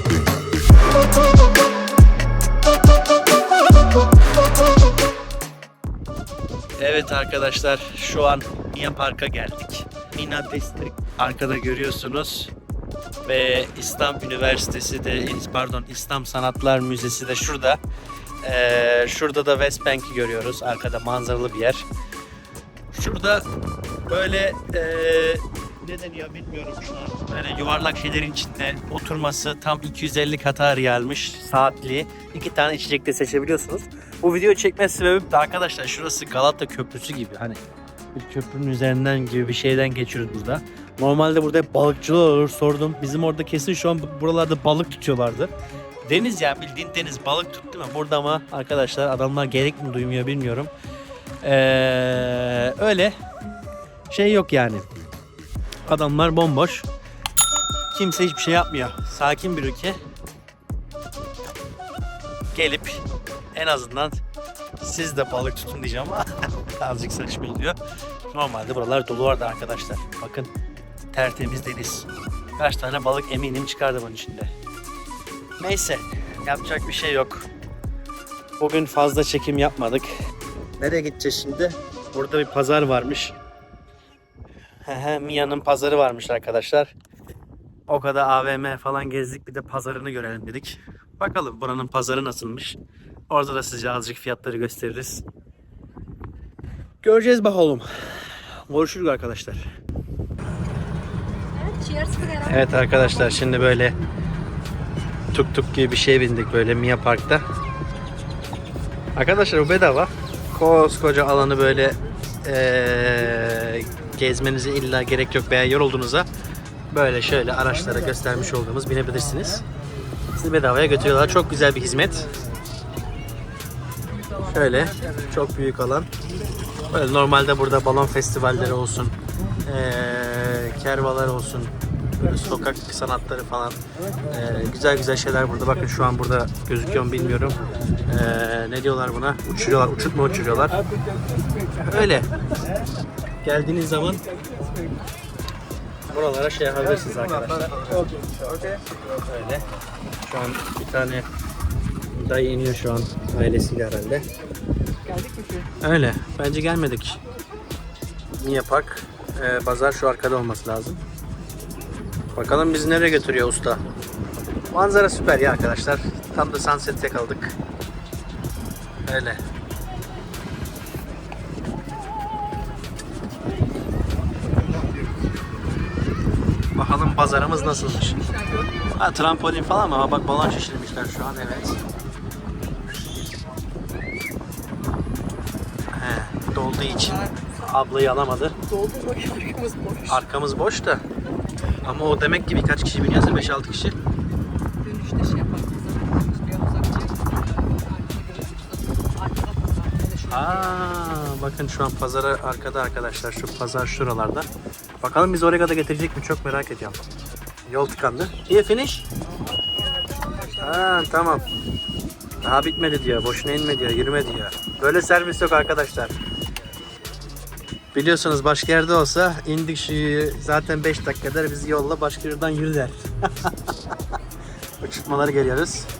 thing. Evet arkadaşlar şu an Mina Park'a geldik. Mina District arkada görüyorsunuz. Ve İslam Üniversitesi de pardon İslam Sanatlar Müzesi de şurada. Ee, şurada da West Bank'i görüyoruz. Arkada manzaralı bir yer. Şurada böyle ee, ne deniyor bilmiyorum şu. Böyle yuvarlak şeylerin içinde oturması tam 250 Katar riyalmış saatli. İki tane içecek de seçebiliyorsunuz. Bu video çekme sebebim de arkadaşlar şurası Galata Köprüsü gibi. Hani bir köprünün üzerinden gibi bir şeyden geçiyoruz burada. Normalde burada hep balıkçılar olur sordum. Bizim orada kesin şu an buralarda balık tutuyorlardı. Deniz ya bildiğin deniz balık tuttu mu? Burada ama arkadaşlar adamlar gerek mi duymuyor bilmiyorum. Ee, öyle şey yok yani. Adamlar bomboş. Kimse hiçbir şey yapmıyor. Sakin bir ülke. Gelip en azından siz de balık tutun diyeceğim ama azıcık saçma oluyor. Normalde buralar dolu vardı arkadaşlar. Bakın tertemiz deniz. Kaç tane balık eminim çıkardı bunun içinde. Neyse yapacak bir şey yok. Bugün fazla çekim yapmadık. Nereye gideceğiz şimdi? Burada bir pazar varmış. Mia'nın pazarı varmış arkadaşlar. O kadar AVM falan gezdik bir de pazarını görelim dedik. Bakalım buranın pazarı nasılmış. Orada da size azıcık fiyatları gösteririz. Göreceğiz bakalım. Görüşürüz arkadaşlar. Evet arkadaşlar şimdi böyle tuk tuk gibi bir şeye bindik böyle Mia Park'ta. Arkadaşlar bu bedava. Koskoca alanı böyle eee gezmenize illa gerek yok veya yorulduğunuzda böyle şöyle araçlara göstermiş olduğumuz binebilirsiniz. Sizi bedavaya götürüyorlar. Çok güzel bir hizmet. Şöyle çok büyük alan. Böyle normalde burada balon festivalleri olsun, eee kervalar olsun, böyle sokak sanatları falan. Eee, güzel güzel şeyler burada. Bakın şu an burada gözüküyor mu bilmiyorum. Eee, ne diyorlar buna? Uçuruyorlar, uçurtma uçuruyorlar. Öyle. Geldiğiniz zaman buralara şey yapabilirsiniz arkadaşlar. Öyle. Şu an bir tane dayı iniyor şu an ailesiyle herhalde. Öyle. Bence gelmedik. Niye Park? Ee, pazar şu arkada olması lazım. Bakalım bizi nereye götürüyor usta. Manzara süper ya arkadaşlar. Tam da sunset'e kaldık. Öyle. Bakalım pazarımız nasılmış. Ha trampolin falan? Ha, Bak balon şişirmişler şu an evet. He, dolduğu için ablayı alamadı. Doldu arkamız boş. Arkamız boş da. Ama o demek ki birkaç kişi biniyorsa 5-6 kişi. Dönüşte şey yaparız. Aa, bakın şu an pazara arkada arkadaşlar. Şu pazar şuralarda. Bakalım biz oraya kadar getirecek mi? Çok merak ediyorum. Yol tıkandı. İyi finish. Ha, tamam. Daha bitmedi diyor. Boşuna inme diyor. Yürüme diyor. Böyle servis yok arkadaşlar. Biliyorsunuz başka yerde olsa indik şu zaten 5 dakikada bizi yolla başka yerden yürü der. Geliyoruz.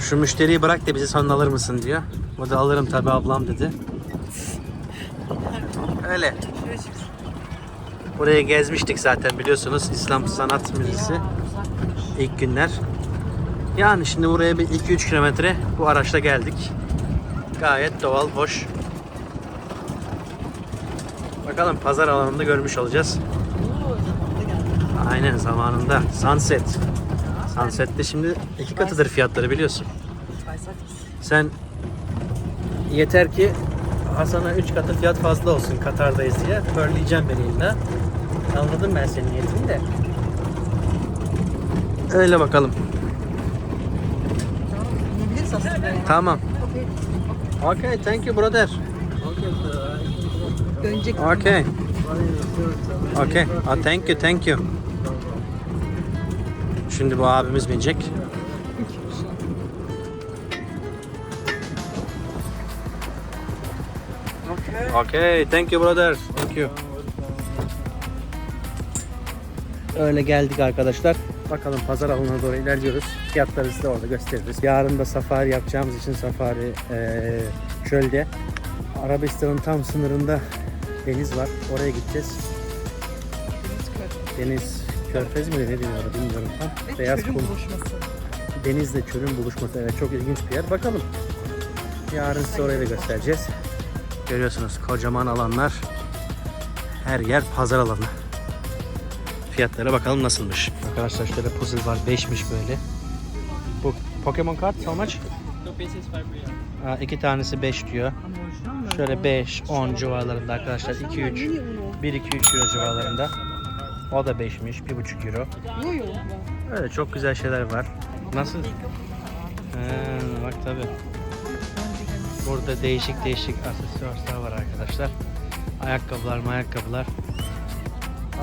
Şu müşteriyi bırak da bizi sonra alır mısın diyor. O da alırım tabi ablam dedi. Öyle. Buraya gezmiştik zaten biliyorsunuz İslam Sanat Müzesi ilk günler. Yani şimdi buraya bir 2-3 kilometre bu araçla geldik. Gayet doğal, hoş. Bakalım pazar alanında görmüş olacağız. Aynen zamanında. Sunset. Sunset'te şimdi iki katıdır fiyatları biliyorsun. Sen yeter ki Hasan'a 3 katı fiyat fazla olsun Katar'dayız diye. Pörleyeceğim beni illa. Anladım ben senin niyetini de. Öyle bakalım. Tamam. Okay, thank you brother. Dönecek. Okay. Okay. Ah, thank you, thank you. Şimdi bu abimiz binecek. Okay, thank you brother. Thank you. Öyle geldik arkadaşlar. Bakalım pazar alanına doğru ilerliyoruz. Fiyatları size orada gösteririz. Yarın da safari yapacağımız için safari eee, çölde. Arabistan'ın tam sınırında deniz var. Oraya gideceğiz. Deniz Körfez mi ne diyorlar bilmiyorum tam. Ve Beyaz çölün kum. buluşması. Denizle çölün buluşması. Evet çok ilginç bir yer. Bakalım. Yarın size orayı da göstereceğiz. Görüyorsunuz kocaman alanlar. Her yer pazar alanı. Fiyatlara bakalım nasılmış. Arkadaşlar şöyle puzzle var. 5'miş böyle. Bu Pokemon kart how much? Aa, iki tanesi 5 diyor. Şöyle 5, 10 civarlarında arkadaşlar. 2, 3, 1, 2, 3 euro civarlarında. O da 5'miş. 1,5 euro. Öyle çok güzel şeyler var. Nasıl? He, bak tabi. Burada değişik değişik aksesuarlar var arkadaşlar. Ayakkabılar, ayakkabılar.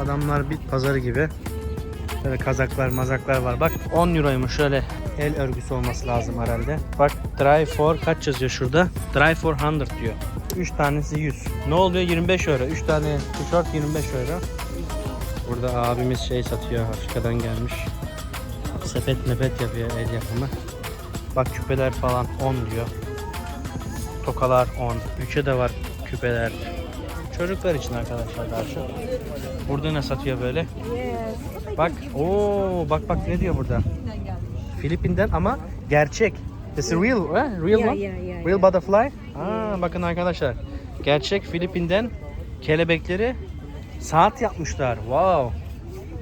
Adamlar bit pazarı gibi. Böyle kazaklar, mazaklar var. Bak 10 euroymuş şöyle el örgüsü olması lazım herhalde. Bak dry for kaç yazıyor şurada? Dry for 100 diyor. 3 tanesi 100. Ne oluyor? 25 euro. 3 tane tişört 25 euro. Burada abimiz şey satıyor. Afrika'dan gelmiş. Sepet mepet yapıyor el yapımı. Bak küpeler falan 10 diyor. Tokalar 10. Üçe de var küpeler. Çocuklar için arkadaşlar daha çok. Burada ne satıyor böyle? Bak, oo bak bak ne diyor burada? Filipin'den ama gerçek. This is real, eh? real Yeah, one? yeah, yeah, real yeah. butterfly. Aa, bakın arkadaşlar. Gerçek Filipin'den kelebekleri saat yapmışlar. Wow.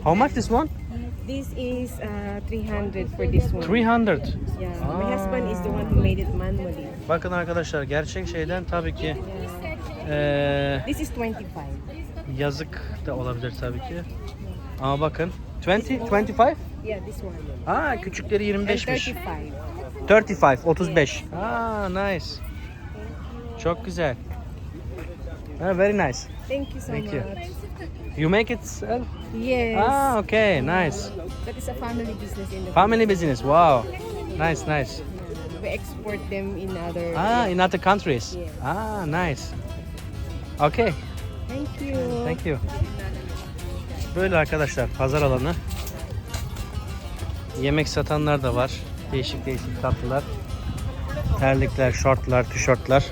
How much this one? This is uh, 300 for this one. 300. Yeah, my husband is the one who made it manually. Bakın arkadaşlar gerçek şeyden tabii ki eee, This is 25. yazık da olabilir tabii ki. Ama bakın 20 25? Yeah, this one. Aa küçükleri And 25'miş. 35. 35 35. Aa nice. Çok güzel. Ah, very nice. Thank you so Thank you. much. You make it self? Yes. Ah okay, nice. That is a family business in the Family business. Wow. Nice, nice. We export them in other. Ah, in other countries. Yes. Ah, nice. Okay. Thank you. Thank you. Böyle arkadaşlar pazar alanı. Yemek satanlar da var. Değişik değişik tatlılar. Terlikler, şortlar, tişörtler.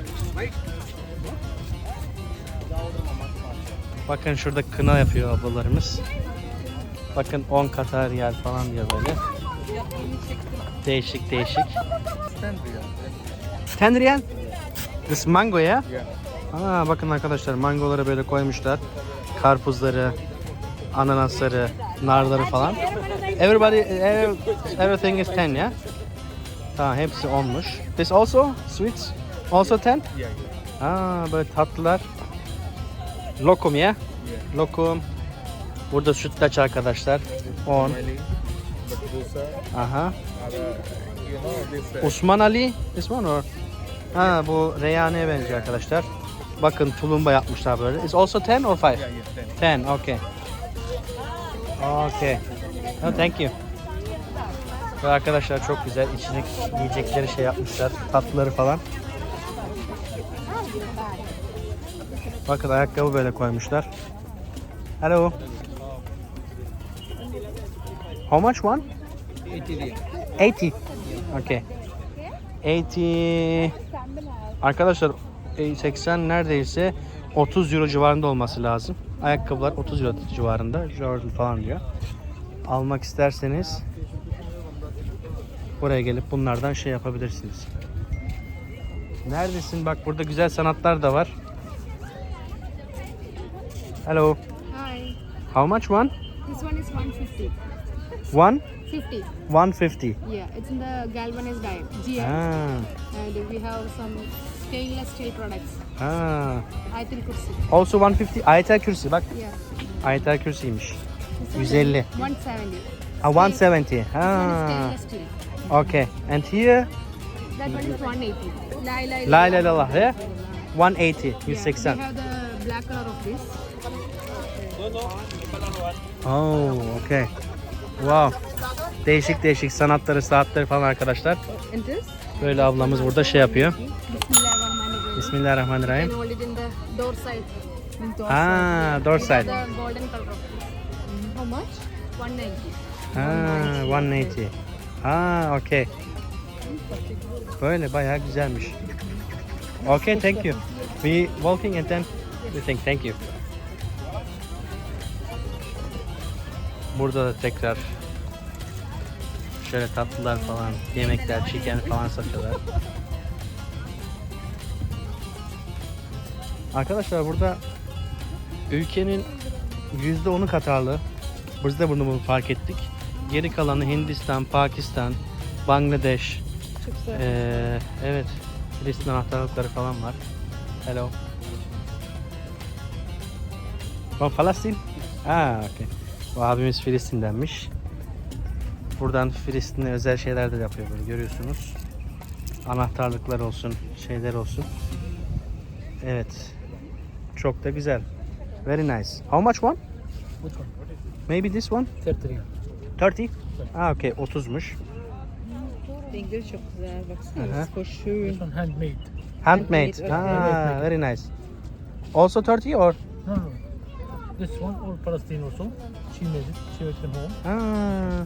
Bakın şurada kına yapıyor ablalarımız. Bakın 10 Katar riyal falan diyor böyle. Değişik değişik. 10 riyal? This mango ya? Aa, bakın arkadaşlar mangoları böyle koymuşlar. Karpuzları, ananasları, narları falan. Everybody, every- everything is 10 ya? Tamam hepsi 10'muş. This also sweets? Also 10? Aa, böyle tatlılar. Lokum ya? Lokum. Burada sütlaç arkadaşlar. 10. Aha. Osman Ali this one or? Ha bu reyhaneye benziyor arkadaşlar. Bakın tulumba yapmışlar böyle. Is also 10 or 5? 10, okay. Okay. Oh, thank you. Ve arkadaşlar çok güzel içecek yiyecekleri şey yapmışlar. Tatlıları falan. Bakın ayakkabı böyle koymuşlar. Hello. How much one? 80. Okay. 80. Arkadaşlar e, 80 neredeyse 30 euro civarında olması lazım. Ayakkabılar 30 euro civarında. Jordan falan diyor. Almak isterseniz buraya gelip bunlardan şey yapabilirsiniz. Neredesin? Bak burada güzel sanatlar da var. Hello. Hi, How much one? this one is 150. One? 50. 150. Yeah, it's in the galvanized iron, GI. Ah. And we have some stainless steel products. Ah. Ayatul Kursi. Also 150. Ayetel Kürsi bak. Yeah. Ayetel Kürsi'ymiş. This one 150. is 170. Ah 170. This one Ah. is stainless steel. Okay. And here That one is 180. La La illallah. ilahe illallah ya. 180. Yeah, 180. We have the black color of this. Oh, okay. Wow. Değişik değişik sanatları, saatleri falan arkadaşlar. And this? Böyle ablamız burada şey yapıyor. Bismillahirrahmanirrahim. Bismillahirrahmanirrahim. You can hold it in the door side. Door Ah, door side. golden color this. How much? 190. Ha, 180. Ha, okay. Böyle bayağı güzelmiş. Okay, thank you. We walking and then we think thank you. Burada da tekrar şöyle tatlılar falan, yemekler, chicken falan satıyorlar. Arkadaşlar burada ülkenin %10'u Katarlı. Biz de bunu fark ettik. Geri kalanı Hindistan, Pakistan, Bangladeş, ee, evet Filistin anahtarlıkları falan var. Hello. From Palestine? Aa, okay. Bu abimiz Filistin'denmiş. Buradan Filistin'e özel şeyler de yapıyor böyle görüyorsunuz. Anahtarlıklar olsun, şeyler olsun. Evet. Çok da güzel. Very nice. How much one? Which one? Maybe this one? 30 30? Ah, okay. 30'muş. Renkleri çok güzel. Baksana. Sure. This one handmade. Handmade. Handmade, Ah, very nice. Also 30 or? This one all Palestine also. She made it. She made it at home. Ah.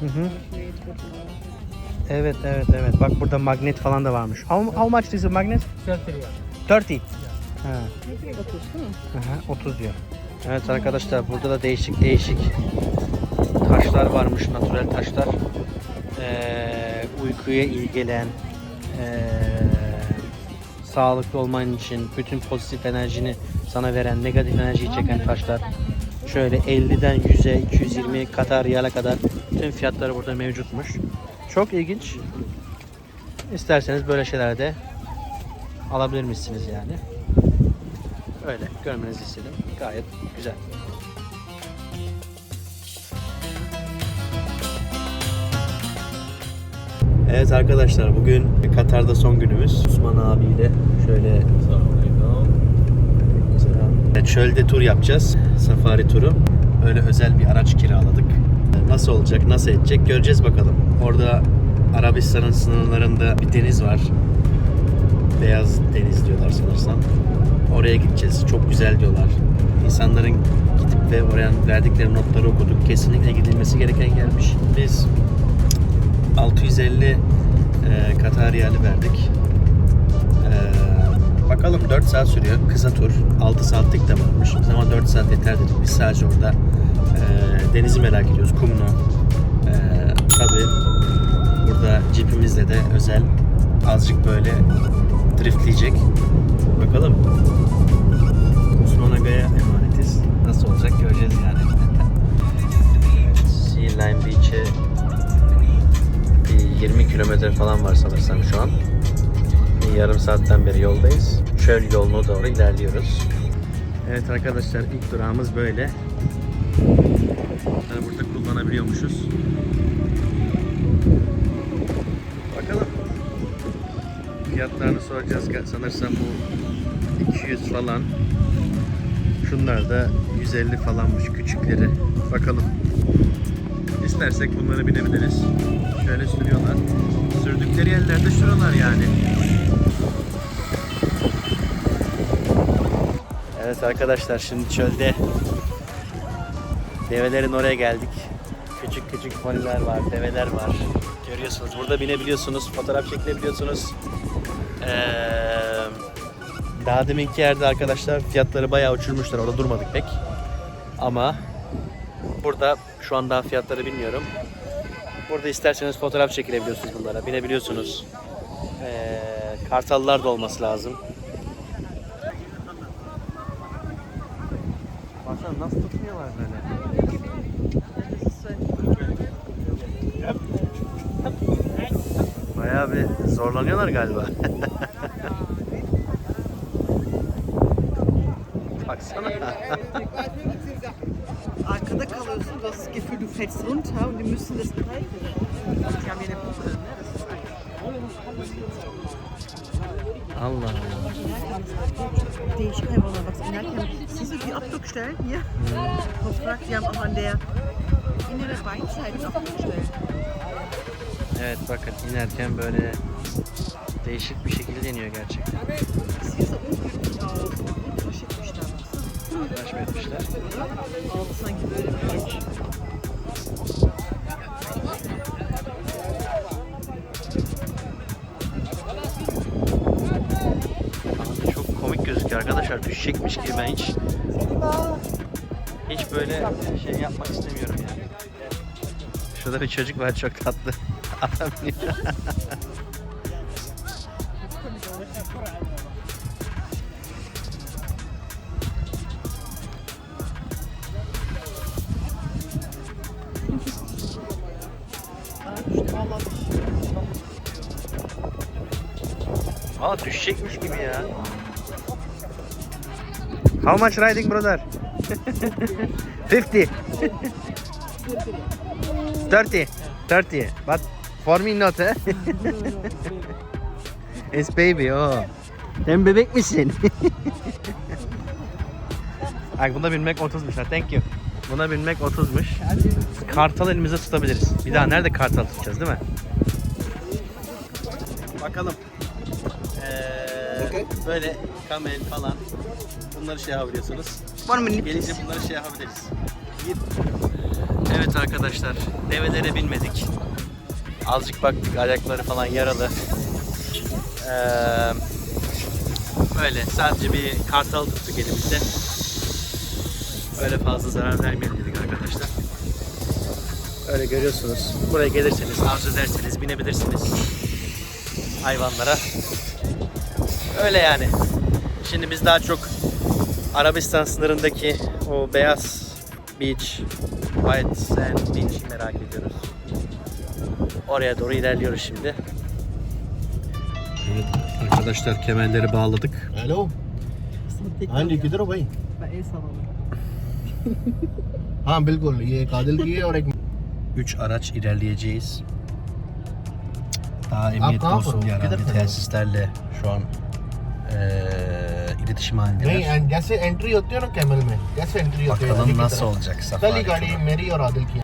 Hı hı. Sure. Evet evet evet. Bak burada magnet falan da varmış. How, how much is a magnet? 30 riyal. 30. Ha. Ne kadar bakıyorsun? Aha, 30 diyor. Evet arkadaşlar burada da değişik değişik taşlar varmış. Natürel taşlar. Ee, uykuya iyi gelen ee, sağlıklı olman için bütün pozitif enerjini sana veren, negatif enerjiyi çeken taşlar. Şöyle 50'den 100'e, 220 Katar riyale kadar tüm fiyatları burada mevcutmuş. Çok ilginç. İsterseniz böyle şeyler de alabilirmişsiniz yani. Öyle görmenizi istedim. Gayet güzel. Evet arkadaşlar bugün Katar'da son günümüz. Osman abiyle şöyle Evet, çölde tur yapacağız. Safari turu. Öyle özel bir araç kiraladık. Nasıl olacak, nasıl edecek göreceğiz bakalım. Orada Arabistan'ın sınırlarında bir deniz var. Beyaz deniz diyorlar sanırsam. Oraya gideceğiz. Çok güzel diyorlar. İnsanların gidip ve oraya verdikleri notları okuduk. Kesinlikle gidilmesi gereken yermiş. Biz 650 e, Katar riyali verdik. E, bakalım 4 saat sürüyor. Kısa tur. 6 saatlik de varmış. Biz ama 4 saat yeter dedik. Biz sadece orada e, denizi merak ediyoruz. Kumunu. E, tabii burada cipimizle de özel azıcık böyle driftleyecek. Bakalım. Osman Aga'ya emanetiz. Nasıl olacak göreceğiz yani. Sea Line Beach'e 20 kilometre falan var sanırsam şu an. Yarım saatten beri yoldayız. Çöl yoluna doğru ilerliyoruz. Evet arkadaşlar ilk durağımız böyle. Bunları burada kullanabiliyormuşuz. Bakalım. Fiyatlarını soracağız. Sanırsam bu 200 falan. Şunlar da 150 falanmış küçükleri. Bakalım. İstersek bunları binebiliriz. Şöyle sürüyorlar. Sürdükleri yerlerde şuralar yani. Evet arkadaşlar şimdi çölde develerin oraya geldik. Küçük küçük poniler var, develer var. Görüyorsunuz. Burada binebiliyorsunuz, fotoğraf çekilebiliyorsunuz. Ee, daha deminki yerde arkadaşlar fiyatları bayağı uçurmuşlar. Orada durmadık pek. Ama burada şu an daha fiyatları bilmiyorum. Burada isterseniz fotoğraf çekilebiliyorsunuz bunlara. Binebiliyorsunuz. Ee, kartallar da olması lazım. Baksana nasıl tutmuyorlar böyle. Bayağı bir zorlanıyorlar galiba. Baksana. Arkada kalıyorsun, das Gefühl, du fällst runter und die müssen das ist Allah Allah. Değişik hayvanlar bak. İnerken du die Abdruckstellen hier? Toprak, die haben auch an der inneren Beinseite Abdruckstellen. Evet bakın inerken böyle değişik bir şekilde iniyor gerçekten takip etmişler. Sanki böyle bir Türk. Çok komik gözüküyor arkadaşlar. Düşecekmiş gibi ben hiç hiç böyle şey yapmak istemiyorum yani. Şurada bir çocuk var çok tatlı. Adam düşecekmiş gibi ya. How much riding brother? 50. 30. 30. But for me not eh? It's baby oh. Sen bebek misin? Ay buna binmek 30'muş ha. Thank you. Buna binmek 30'muş. Kartal elimize tutabiliriz. Bir daha nerede kartal tutacağız değil mi? Bakalım. Böyle kamel falan bunları şey yapabiliyorsunuz. Gelince bunları şey yapabiliriz. Evet arkadaşlar develere binmedik. Azıcık baktık ayakları falan yaralı. Ee, böyle sadece bir kartal tuttuk elimizde. Öyle fazla zarar vermeyelim dedik arkadaşlar. Öyle görüyorsunuz. Buraya gelirseniz arzu ederseniz binebilirsiniz hayvanlara. Öyle yani. Şimdi biz daha çok Arabistan sınırındaki o beyaz beach, white sand beach'i merak ediyoruz. Oraya doğru ilerliyoruz şimdi. Evet arkadaşlar kemerleri bağladık. Hello हाँ जी किधर हो भाई हाँ बिल्कुल ये एक आदिल की है और एक 3 araç ilerleyeceğiz. Daha emniyetli kहाँ olsun पर हो? diye किधर herhalde खड़े हो? tesislerle şu an eee iletişim नहीं halindeler. एंड जैसे एंट्री होती है ना कैमल में कैसे एंट्री होती है आगे Bakalım की nasıl तरफ? olacak पहली safari गाड़ी turu. मेरी और आदिल की है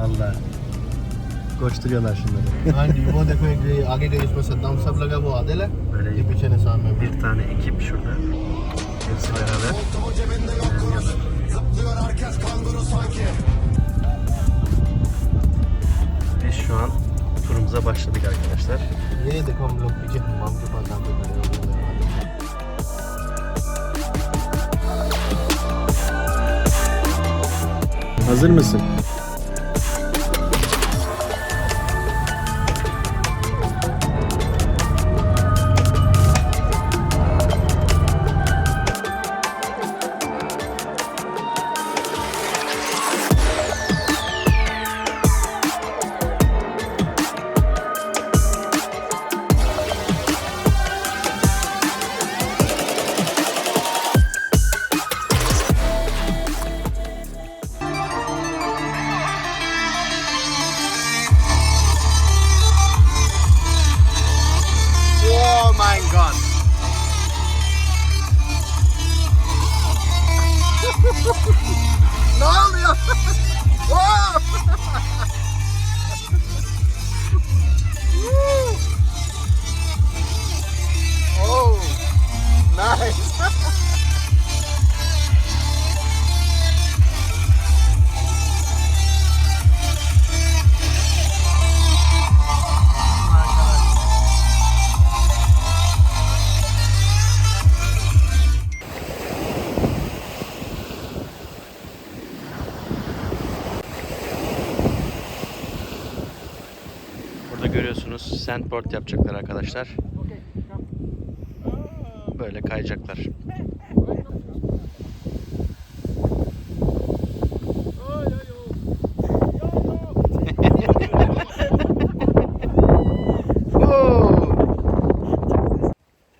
Valla koşturuyorlar şunları. हाँ जी वो देखो एक ये आगे गई इसमें सद्दाम सब लगा वो आदिल है Böyle ये पीछे निशान में bir tane ekip şurada. Hepsi beraber. ilerliyorlar. Biz şu an yolumuza başladık arkadaşlar. Yine de komplot bir mantık bakanlıkları Hazır mısın? Sandboard yapacaklar arkadaşlar. Böyle kayacaklar.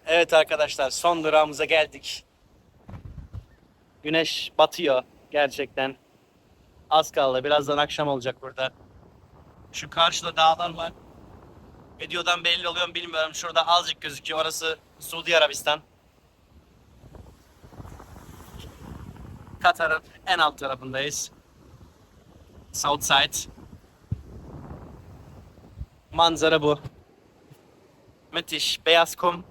Evet arkadaşlar son durağımıza geldik. Güneş batıyor gerçekten. Az kaldı. Birazdan akşam olacak burada. Şu karşıda dağlar var. Videodan belli oluyor mu bilmiyorum. Şurada azıcık gözüküyor. Orası Suudi Arabistan. Katar'ın en alt tarafındayız. South Side. Manzara bu. Müthiş. Beyaz kum.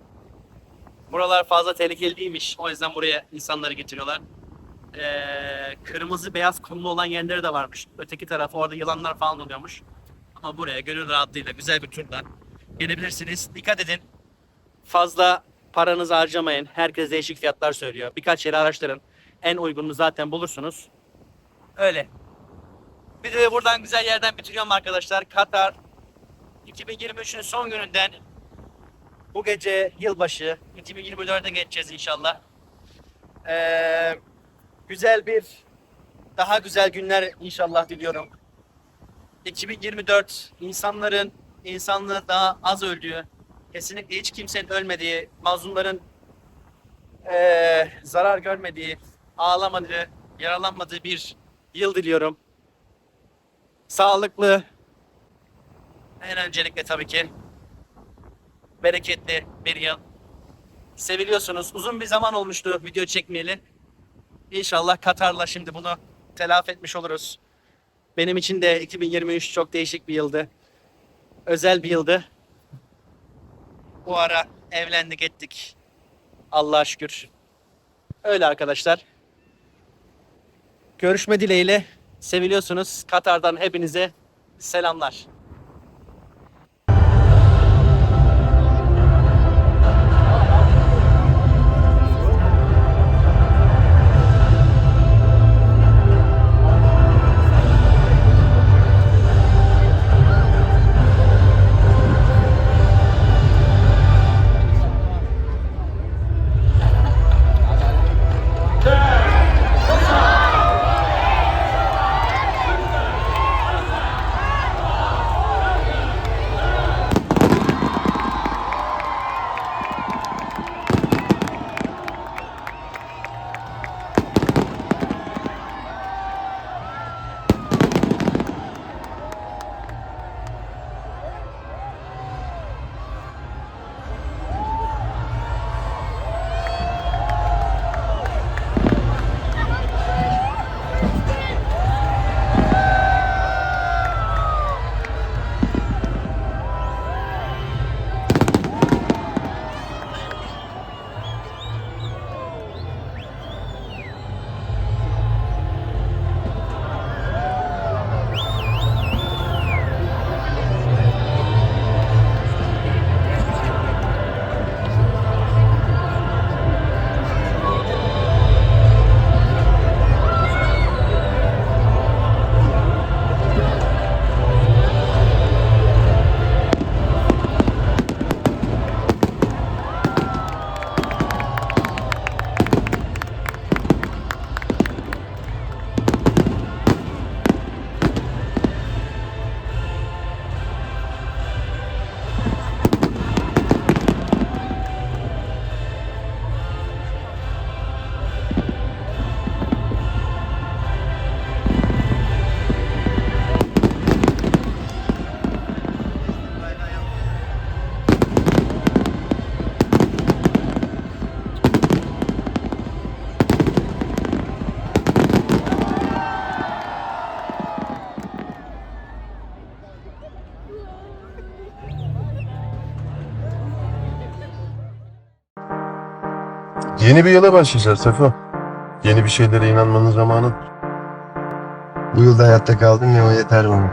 Buralar fazla tehlikeli değilmiş. O yüzden buraya insanları getiriyorlar. Ee, kırmızı beyaz kumlu olan yerleri de varmış. Öteki tarafı orada yılanlar falan oluyormuş. Ama buraya gönül rahatlığıyla güzel bir turla gelebilirsiniz. Dikkat edin. fazla paranızı harcamayın. Herkes değişik fiyatlar söylüyor. Birkaç yeri araştırın. En uygununu zaten bulursunuz. Öyle. Bir de buradan güzel yerden bitiriyorum arkadaşlar. Katar 2023'ün son gününden bu gece yılbaşı 2024'e geçeceğiz inşallah. Ee, güzel bir daha güzel günler inşallah diliyorum. 2024 insanların insanlığı daha az öldüğü, kesinlikle hiç kimsenin ölmediği, mazlumların eee, zarar görmediği, ağlamadığı, yaralanmadığı bir yıl diliyorum. Sağlıklı, en öncelikle tabii ki bereketli bir yıl. Seviliyorsunuz. Uzun bir zaman olmuştu video çekmeyeli. İnşallah Katar'la şimdi bunu telafi etmiş oluruz. Benim için de 2023 çok değişik bir yıldı. Özel bir yıldı. Bu ara evlendik ettik. Allah'a şükür. Öyle arkadaşlar. Görüşme dileğiyle seviliyorsunuz. Katar'dan hepinize selamlar. Yeni bir yıla başlayacağız Sefo. Yeni bir şeylere inanmanın zamanı. Bu yılda hayatta kaldım ya o yeter bana.